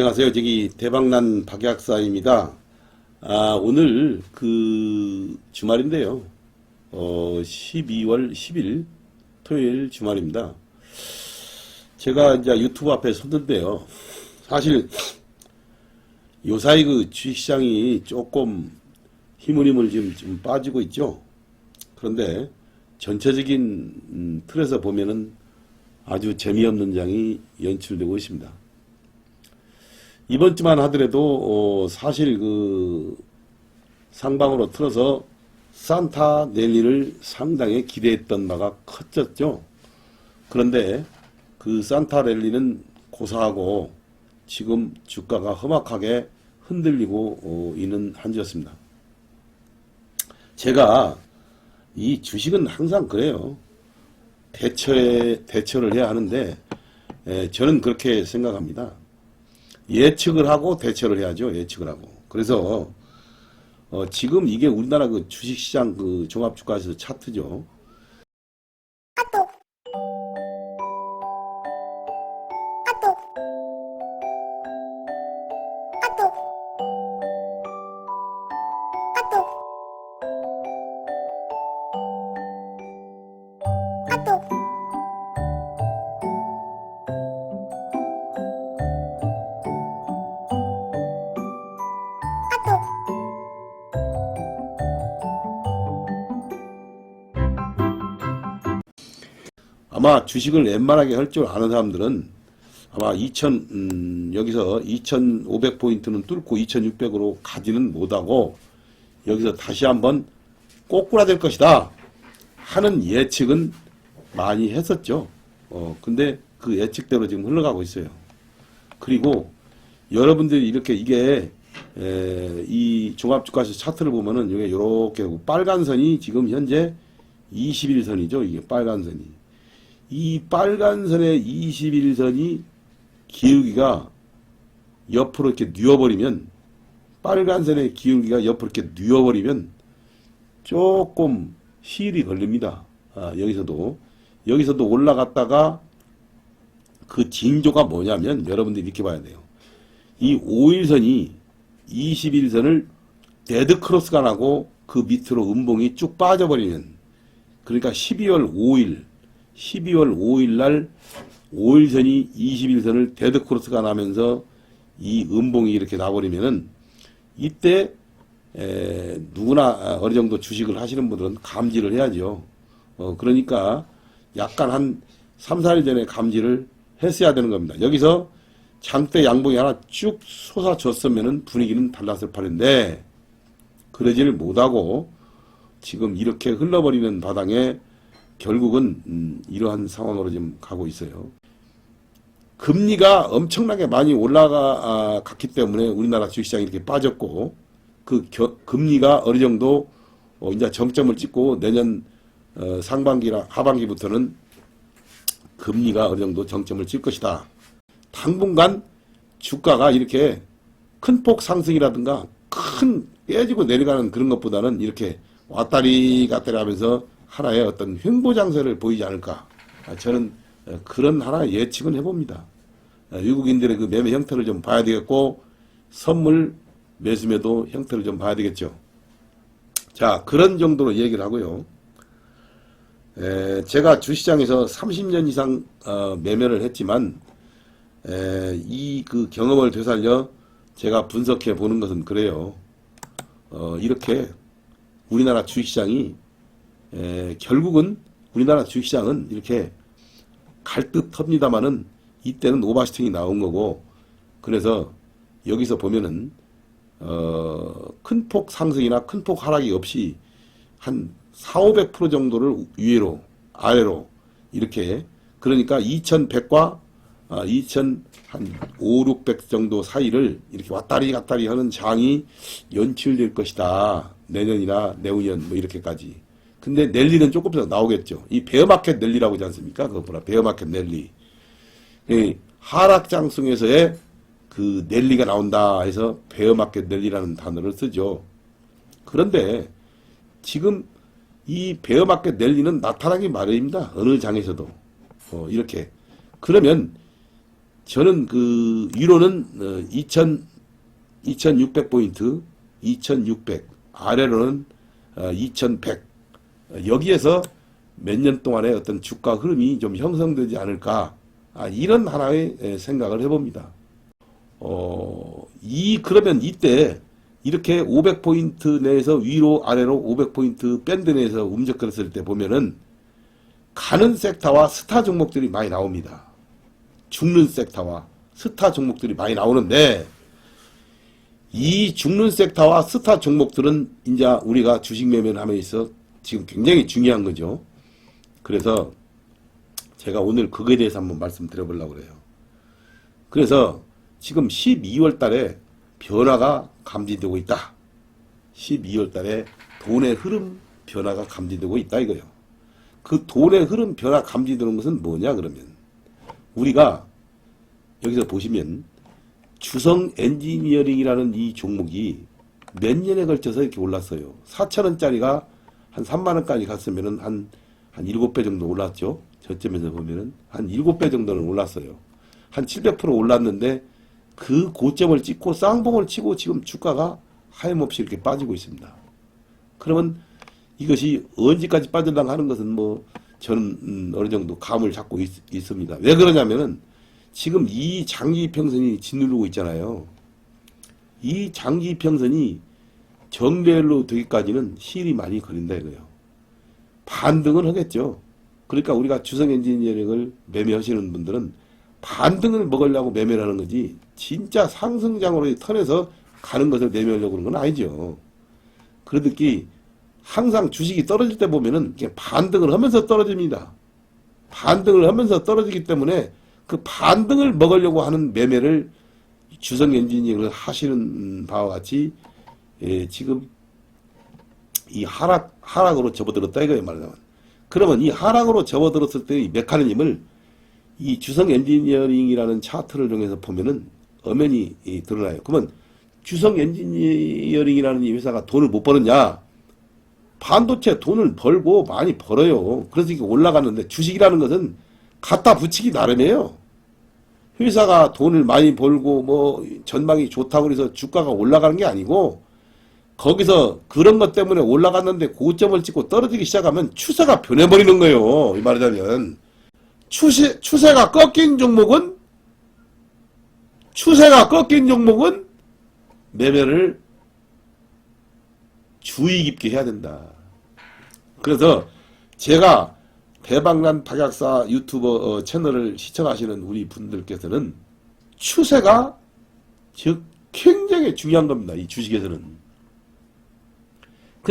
안녕하세요. 저기 대박난 박약사입니다. 아, 오늘 그 주말인데요. 어, 12월 10일 토요일 주말입니다. 제가 이제 유튜브 앞에 섰는데요. 사실 요사이 그 주식시장이 조금 힘을 힘을 지금 좀 빠지고 있죠. 그런데 전체적인 음, 틀에서 보면은 아주 재미없는 장이 연출되고 있습니다. 이번 주만 하더라도 어, 사실 그 상방으로 틀어서 산타 넬리를 상당히 기대했던 바가 컸었죠. 그런데 그 산타 랠리는 고사하고 지금 주가가 험악하게 흔들리고 어, 있는 한 주였습니다. 제가 이 주식은 항상 그래요. 대처에 대처를 해야 하는데 에, 저는 그렇게 생각합니다. 예측을 하고 대처를 해야죠. 예측을 하고. 그래서 어, 지금 이게 우리나라 그 주식시장 그 종합주가에서 차트죠. 아마 주식을 웬만하게 할 줄 아는 사람들은 아마 2000 음, 여기서 2500 포인트는 뚫고 2600으로 가지는 못하고 여기서 다시 한번 꼬꾸라될 것이다 하는 예측은 많이 했었죠. 어 근데 그 예측대로 지금 흘러가고 있어요. 그리고 여러분들이 이렇게 이게 에, 이 종합주가시 차트를 보면은 이게 이렇게 빨간 선이 지금 현재 21선이죠. 이게 빨간 선이. 이 빨간 선의 21선이 기울기가 옆으로 이렇게 뉘어버리면 빨간 선의 기울기가 옆으로 이렇게 뉘어버리면 조금 시일이 걸립니다. 아, 여기서도 여기서도 올라갔다가 그 징조가 뭐냐면 여러분들이 이렇게 봐야 돼요. 이 5일선이 21선을 데드 크로스가 나고 그 밑으로 음봉이 쭉 빠져버리면 그러니까 12월 5일 12월 5일 날 5일선이 21선을 데드 크로스가 나면서 이 음봉이 이렇게 나버리면은 이때 에, 누구나 어느 정도 주식을 하시는 분들은 감지를 해야죠. 어, 그러니까 약간 한 3, 4일 전에 감지를 했어야 되는 겁니다. 여기서 장대 양봉이 하나 쭉 솟아졌으면은 분위기는 달랐을 판인데 그러지를 못하고 지금 이렇게 흘러버리는 바닥에 결국은 음, 이러한 상황으로 지금 가고 있어요. 금리가 엄청나게 많이 올라갔기 때문에 우리나라 주식시장이 이렇게 빠졌고 그 겨, 금리가 어느 정도 어, 이제 정점을 찍고 내년 어, 상반기나 하반기부터는 금리가 어느 정도 정점을 찍을 것이다. 당분간 주가가 이렇게 큰 폭 상승이라든가 큰 깨지고 내려가는 그런 것보다는 이렇게 왔다리 갔다리 하면서 하나의 어떤 횡보 장세를 보이지 않을까. 아, 저는 어, 그런 하나 예측은 해봅니다. 어, 외국인들의 그 매매 형태를 좀 봐야 되겠고 선물 매수매도 형태를 좀 봐야 되겠죠. 자 그런 정도로 얘기를 하고요. 에, 제가 주시장에서 30년 이상 어, 매매를 했지만 이 그 경험을 되살려 제가 분석해 보는 것은 그래요. 어, 이렇게 우리나라 주식시장이 에, 결국은 우리나라 주식시장은 이렇게 갈 듯 합니다마는 이때는 오바스팅이 나온 거고 그래서 여기서 보면은 어, 큰 폭 상승이나 큰 폭 하락이 없이 한 4, 500% 정도를 위로 아래로 이렇게 그러니까 2100과 아, 2000, 한 5, 600 정도 사이를 이렇게 왔다리 갔다리 하는 장이 연출될 것이다. 내년이나 내후년 뭐 이렇게까지. 근데 넬리는 조금 더 나오겠죠. 이 베어마켓 넬리라고 하지 않습니까? 그거 보라. 베어마켓 넬리. 이 하락장성에서의 그 넬리가 나온다 해서 베어마켓 넬리라는 단어를 쓰죠. 그런데 지금 이 베어마켓 넬리는 나타나기 마련입니다. 어느 장에서도. 어, 이렇게. 그러면 저는 그 위로는 어, 2000 2600포인트, 2600 아래로는 어, 2100 어, 여기에서 몇 년 동안의 어떤 주가 흐름이 좀 형성되지 않을까 아, 이런 하나의 에, 생각을 해봅니다. 어, 이 그러면 이때 이렇게 500포인트 내에서 위로 아래로 500포인트 밴드 내에서 움직였을 때 보면은 가는 섹터와 스타 종목들이 많이 나옵니다. 죽는 섹터와 스타 종목들이 많이 나오는데 이 죽는 섹터와 스타 종목들은 이제 우리가 주식 매매를 함에 있어 지금 굉장히 중요한 거죠. 그래서 제가 오늘 그거에 대해서 한번 말씀드려 보려고 그래요. 그래서 지금 12월 달에 변화가 감지되고 있다. 12월 달에 돈의 흐름 변화가 감지되고 있다 이거요. 그 돈의 흐름 변화 감지되는 것은 뭐냐 그러면 우리가 여기서 보시면 주성 엔지니어링이라는 이 종목이 몇 년에 걸쳐서 이렇게 올랐어요. 4천원짜리가 한 3만 원까지 갔으면은 한, 한 7배 정도 올랐죠. 저점에서 보면은 한 7배 정도는 올랐어요. 한 700% 올랐는데 그 고점을 찍고 쌍봉을 치고 지금 주가가 하염없이 이렇게 빠지고 있습니다. 그러면 이것이 언제까지 빠질랑 하는 것은 뭐 저는 음, 어느 정도 감을 잡고 있, 있습니다. 왜 그러냐면은 지금 이 장기 평선이 짓누르고 있잖아요. 이 장기 평선이 정례로 되기까지는 시일이 많이 걸린다 이거예요. 반등은 하겠죠. 그러니까 우리가 주성 엔지니어링을 매매하시는 분들은 반등을 먹으려고 매매를 하는 거지 진짜 상승장으로 턴에서 가는 것을 매매하려고 그러는 건 아니죠. 그러듯이 항상 주식이 떨어질 때 보면은 반등을 하면서 떨어집니다. 반등을 하면서 떨어지기 때문에 그 반등을 먹으려고 하는 매매를 주성 엔지니어를 하시는 바와 같이 예, 지금 이 하락 하락으로 접어들었다 이거예요 말하자면 그러면 이 하락으로 접어들었을 때이 메커니즘을 이 주성 엔지니어링이라는 차트를 통해서 보면은 엄연히 이 드러나요. 그러면 주성 엔지니어링이라는 이 회사가 돈을 못 버느냐? 반도체 돈을 벌고 많이 벌어요. 그래서 이게 올라가는데 주식이라는 것은 갖다 붙이기 나름이에요. 회사가 돈을 많이 벌고 뭐 전망이 좋다고 그래서 주가가 올라가는 게 아니고 거기서 그런 것 때문에 올라갔는데 고점을 찍고 떨어지기 시작하면 추세가 변해버리는 거예요. 이 말하자면 추세 추세가 꺾인 종목은 추세가 꺾인 종목은 매매를 주의 깊게 해야 된다. 그래서 제가 대박난 박약사 유튜버 어, 채널을 시청하시는 우리 분들께서는 추세가 즉 굉장히 중요한 겁니다. 이 주식에서는.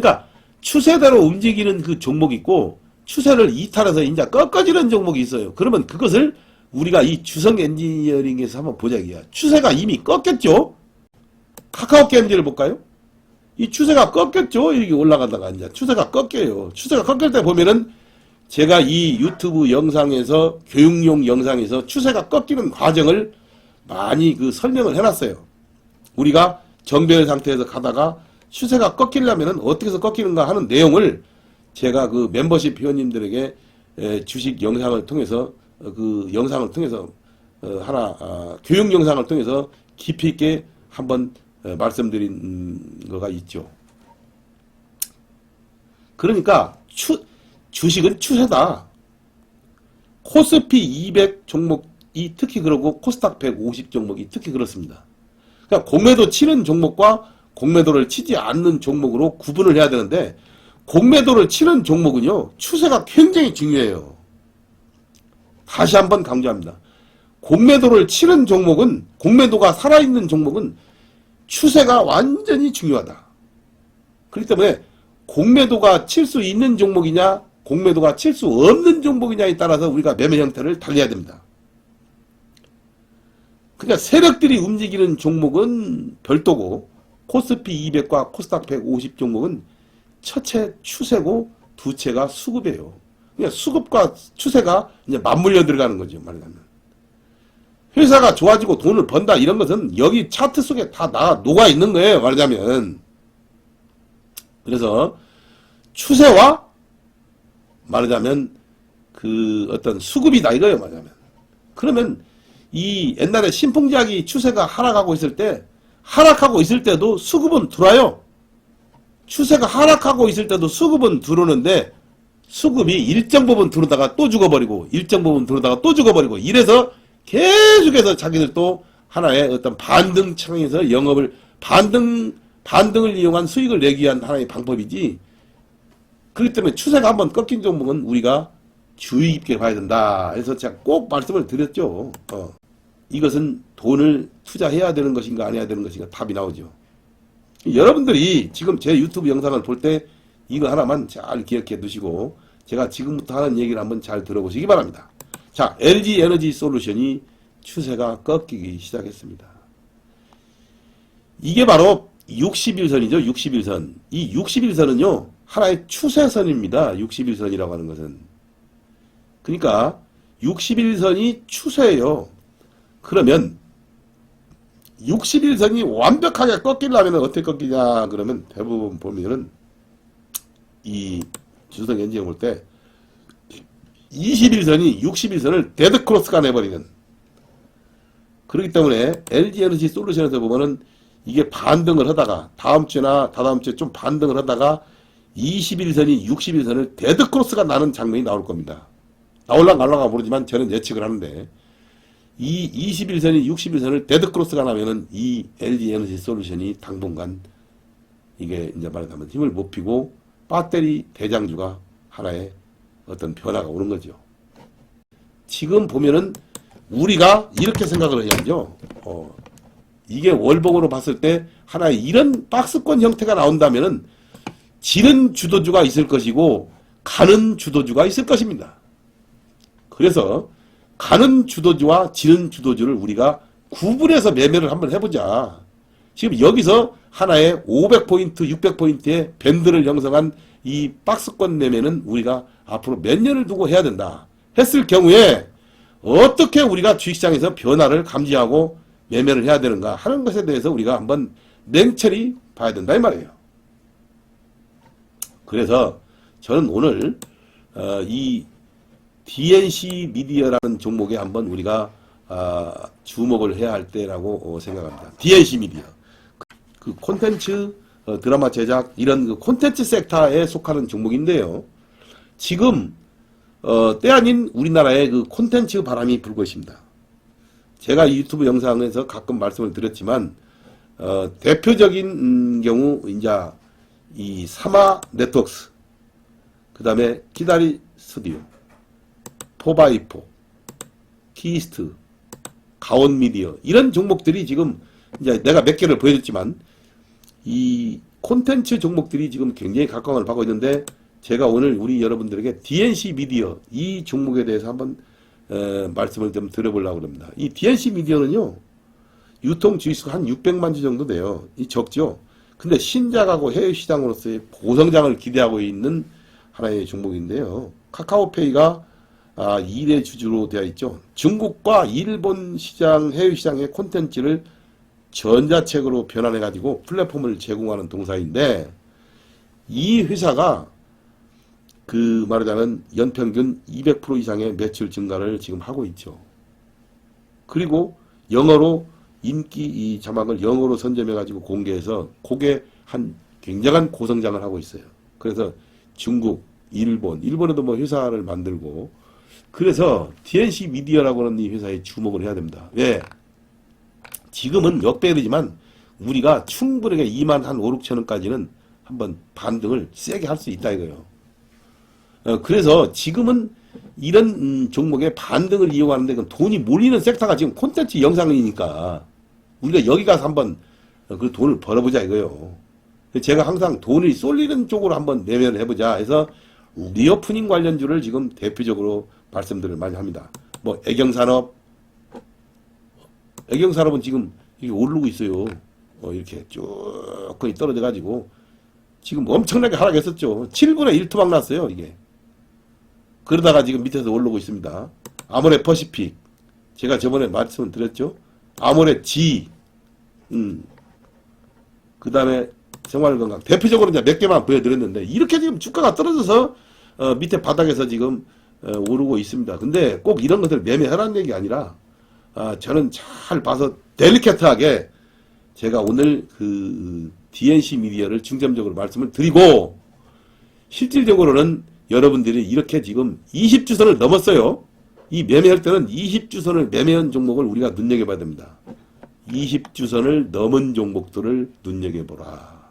그러니까 추세대로 움직이는 그 종목이 있고 추세를 이탈해서 이제 꺾어지는 종목이 있어요. 그러면 그것을 우리가 이 주성 엔지니어링에서 한번 보자 이야. 추세가 이미 꺾였죠. 카카오 게임즈를 볼까요? 이 추세가 꺾였죠. 이게 올라가다가 이제 추세가 꺾여요. 추세가 꺾일 때 보면은 제가 이 유튜브 영상에서 교육용 영상에서 추세가 꺾이는 과정을 많이 그 설명을 해놨어요. 우리가 정배열 상태에서 가다가 추세가 꺾이려면은 어떻게 해서 꺾이는가 하는 내용을 제가 그 멤버십 회원님들에게 에, 주식 영상을 통해서 어, 그 영상을 통해서 어, 하나 아, 교육 영상을 통해서 깊이 있게 한번 어, 말씀드린 음, 거가 있죠. 그러니까 추 주식은 추세다. 코스피 200 종목이 특히 그러고 코스닥 150 종목이 특히 그렇습니다. 그러니까 공매도 치는 종목과 공매도를 치지 않는 종목으로 구분을 해야 되는데 공매도를 치는 종목은요 추세가 굉장히 중요해요. 다시 한번 강조합니다. 공매도를 치는 종목은 공매도가 살아있는 종목은 추세가 완전히 중요하다. 그렇기 때문에 공매도가 칠 수 있는 종목이냐 공매도가 칠 수 없는 종목이냐에 따라서 우리가 매매 형태를 달려야 됩니다. 그러니까 세력들이 움직이는 종목은 별도고 코스피 200과 코스닥 150 종목은 첫째 추세고 두째가 수급이에요. 그러니까 수급과 추세가 이제 맞물려 들어가는 거죠. 말하자면. 회사가 좋아지고 돈을 번다 이런 것은 여기 차트 속에 다 나, 녹아 있는 거예요. 말하자면. 그래서 추세와 말하자면 그 어떤 수급이다 이거예요. 말하자면. 그러면 이 옛날에 신풍작이 추세가 하락하고 있을 때 하락하고 있을 때도 수급은 들어와요. 추세가 하락하고 있을 때도 수급은 들어오는데 수급이 일정 부분 들어다가 또 죽어버리고 일정 부분 들어다가 또 죽어버리고 이래서 계속해서 자기들 또 하나의 어떤 반등 창에서 영업을 반등 반등을 이용한 수익을 내기 위한 하나의 방법이지 그렇기 때문에 추세가 한번 꺾인 종목은 우리가 주의 깊게 봐야 된다. 해서 제가 꼭 말씀을 드렸죠. 어. 이것은 돈을 투자해야 되는 것인가 안 해야 되는 것인가 답이 나오죠. 여러분들이 지금 제 유튜브 영상을 볼 때 이거 하나만 잘 기억해 두시고 제가 지금부터 하는 얘기를 한번 잘 들어보시기 바랍니다. 자, LG 에너지 솔루션이 추세가 꺾이기 시작했습니다. 이게 바로 60일선이죠. 60일선. 이 60일선은요. 하나의 추세선입니다. 60일선이라고 하는 것은. 그러니까 60일선이 추세예요. 그러면 60일선이 완벽하게 꺾이려면 어떻게 꺾이냐 그러면 대부분 보면은 이 주성 엔진을 볼때 21선이 60일선을 데드크로스가 내버리는 그렇기 때문에 LG 에너지 솔루션에서 보면은 이게 반등을 하다가 다음 주나 다다음 주에 좀 반등을 하다가 21선이 60일선을 데드크로스가 나는 장면이 나올 겁니다. 나올랑 말랑가 모르지만 저는 예측을 하는데 이 21선이 61선을 데드크로스가 나면은 이 LG 에너지 솔루션이 당분간 이게 이제 말하자면 힘을 못 피고 배터리 대장주가 하나의 어떤 변화가 오는 거죠. 지금 보면은 우리가 이렇게 생각을 해야죠. 어, 이게 월봉으로 봤을 때 하나의 이런 박스권 형태가 나온다면은 지는 주도주가 있을 것이고 가는 주도주가 있을 것입니다. 그래서 가는 주도주와 지는 주도주를 우리가 구분해서 매매를 한번 해보자. 지금 여기서 하나의 500포인트, 600포인트의 밴드를 형성한 이 박스권 매매는 우리가 앞으로 몇 년을 두고 해야 된다. 했을 경우에 어떻게 우리가 주식시장에서 변화를 감지하고 매매를 해야 되는가 하는 것에 대해서 우리가 한번 냉철히 봐야 된다 이 말이에요. 그래서 저는 오늘 어, 이 DNC 미디어라는 종목에 한번 우리가 아, 주목을 해야 할 때라고 어, 생각합니다. DNC 미디어. 그 콘텐츠 어, 드라마 제작 이런 그 콘텐츠 섹터에 속하는 종목인데요. 지금 어, 때 아닌 우리나라에 그 콘텐츠 바람이 불고 있습니다. 제가 이 유튜브 영상에서 가끔 말씀을 드렸지만 어, 대표적인 음, 경우 이제 이 사마 네트워크스 그 다음에 기다리 스튜디오 포바이포, 키스트, 가온 미디어 이런 종목들이 지금 이제 내가 몇 개를 보여줬지만 이 콘텐츠 종목들이 지금 굉장히 각광을 받고 있는데 제가 오늘 우리 여러분들에게 DNC 미디어 이 종목에 대해서 한번 에, 말씀을 좀 드려보려고 합니다. 이 DNC 미디어는요 유통 주식수가 한 600만 주 정도 돼요. 이 적죠. 근데 신작하고 해외 시장으로서의 고성장을 기대하고 있는 하나의 종목인데요. 카카오페이가 아, 2대 주주로 되어 있죠. 중국과 일본 시장, 해외 시장의 콘텐츠를 전자책으로 변환해 가지고 플랫폼을 제공하는 동사인데 이 회사가 그 말하자면 연평균 200% 이상의 매출 증가를 지금 하고 있죠. 그리고 영어로 인기 이 자막을 영어로 선점해 가지고 공개해서 그게 한 굉장한 고성장을 하고 있어요. 그래서 중국, 일본, 일본에도 뭐 회사를 만들고 그래서 DNC 미디어라고 하는 이 회사에 주목을 해야 됩니다. 왜? 지금은 역배열이지만 우리가 충분하게 2만 한 5, 6천 원까지는 한번 반등을 세게 할 수 있다 이거예요. 어, 그래서 지금은 이런 음, 종목의 반등을 이용하는데 그 돈이 몰리는 섹터가 지금 콘텐츠 영상이니까 우리가 여기 가서 한번 어, 그 돈을 벌어보자 이거예요. 제가 항상 돈이 쏠리는 쪽으로 한번 매매를 해보자 해서 리어프닝 관련주를 지금 대표적으로 말씀들을 많이 합니다. 뭐 애경산업, 애경산업은 지금 이게 오르고 있어요. 어, 이렇게 쭉 거의 떨어져 가지고 지금 엄청나게 하락했었죠. 7분의 1 토막 났어요, 이게. 그러다가 지금 밑에서 오르고 있습니다. 아모레 퍼시픽. 제가 저번에 말씀을 드렸죠. 아모레 G. 음. 그 다음에 생활건강. 대표적으로 이제 몇 개만 보여드렸는데, 이렇게 지금 주가가 떨어져서, 어, 밑에 바닥에서 지금, 어, 오르고 있습니다. 근데 꼭 이런 것을 매매하라는 얘기 아니라, 아, 저는 잘 봐서 델리케트하게 제가 오늘 그 DNC 미디어를 중점적으로 말씀을 드리고 실질적으로는 여러분들이 이렇게 지금 20주선을 넘었어요. 이 매매할 때는 20주선을 매매한 종목을 우리가 눈여겨봐야 됩니다. 20주선을 넘은 종목들을 눈여겨보라.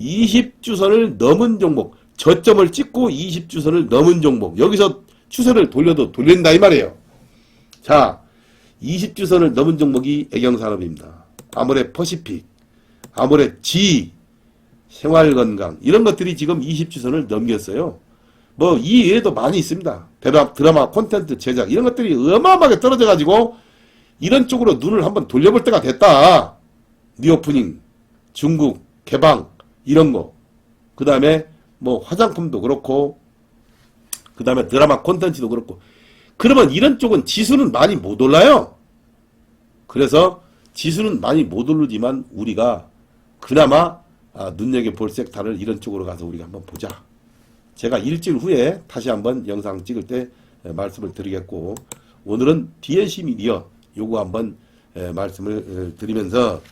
20주선을 넘은 종목, 저점을 찍고 20주선을 넘은 종목, 여기서 추세를 돌려도 돌린다 이 말이에요. 자, 20주선을 넘은 종목이 애경산업입니다. 아모레 퍼시픽, 아모레 G, 생활건강 이런 것들이 지금 20주선을 넘겼어요. 뭐 이 외에도 많이 있습니다. 드라마, 드라마 콘텐츠 제작 이런 것들이 어마어마하게 떨어져 가지고 이런 쪽으로 눈을 한번 돌려볼 때가 됐다. 리오프닝, 중국 개방 이런 거. 그 다음에 뭐 화장품도 그렇고 그 다음에 드라마 콘텐츠도 그렇고 그러면 이런 쪽은 지수는 많이 못 올라요. 그래서 지수는 많이 못 오르지만 우리가 그나마 아, 눈여겨볼 섹터를 이런 쪽으로 가서 우리가 한번 보자. 제가 일주일 후에 다시 한번 영상 찍을 때 에, 말씀을 드리겠고 오늘은 DNC 미디어 요거 한번 에, 말씀을 에, 드리면서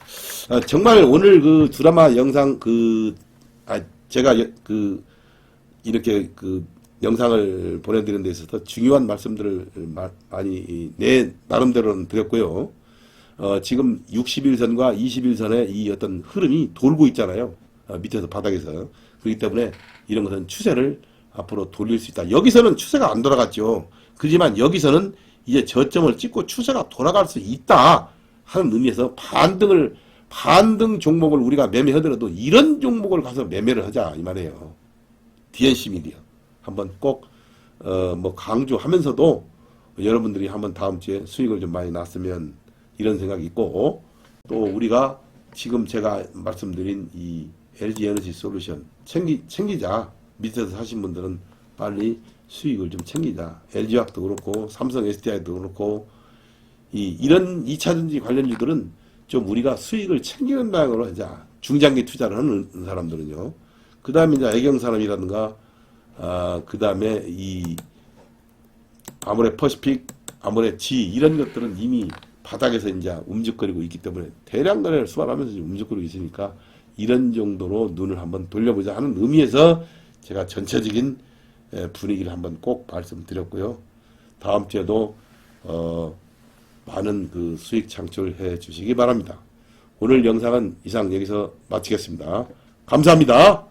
아, 정말 오늘 그 드라마 영상 그 아, 제가 여- 그 이렇게 그 영상을 보내드리는 데 있어서 중요한 말씀들을 마- 많이 이, 내 나름대로는 드렸고요. 어, 지금 60일선과 20일선의 이 어떤 흐름이 돌고 있잖아요. 어, 밑에서 바닥에서. 그렇기 때문에 이런 것은 추세를 앞으로 돌릴 수 있다. 여기서는 추세가 안 돌아갔죠. 그렇지만 여기서는 이제 저점을 찍고 추세가 돌아갈 수 있다 하는 의미에서 반등을 반등 종목을 우리가 매매하더라도 이런 종목을 가서 매매를 하자 이 말이에요. DNC 미디어 한번 꼭 어 뭐 강조하면서도 여러분들이 한번 다음 주에 수익을 좀 많이 났으면 이런 생각이 있고 또 우리가 지금 제가 말씀드린 이 LG 에너지 솔루션 챙기 챙기자 밑에서 사신 분들은 빨리 수익을 좀 챙기자 LG화학도 그렇고 삼성 SDI도 그렇고 이 이런 2차전지 관련주들은 좀 우리가 수익을 챙기는 방향으로 중장기 투자를 하는 사람들은요 그 다음에 이제 애경 산업이라든가 아, 그 다음에 이 아모레 퍼시픽, 아모레 G 이런 것들은 이미 바닥에서 이제 움직거리고 있기 때문에 대량 거래를 수반하면서 지금 움직거리고 있으니까 이런 정도로 눈을 한번 돌려보자 하는 의미에서 제가 전체적인 에, 분위기를 한번 꼭 말씀드렸고요. 다음 주에도 어, 많은 그 수익 창출해 주시기 바랍니다. 오늘 영상은 이상 여기서 마치겠습니다. 감사합니다.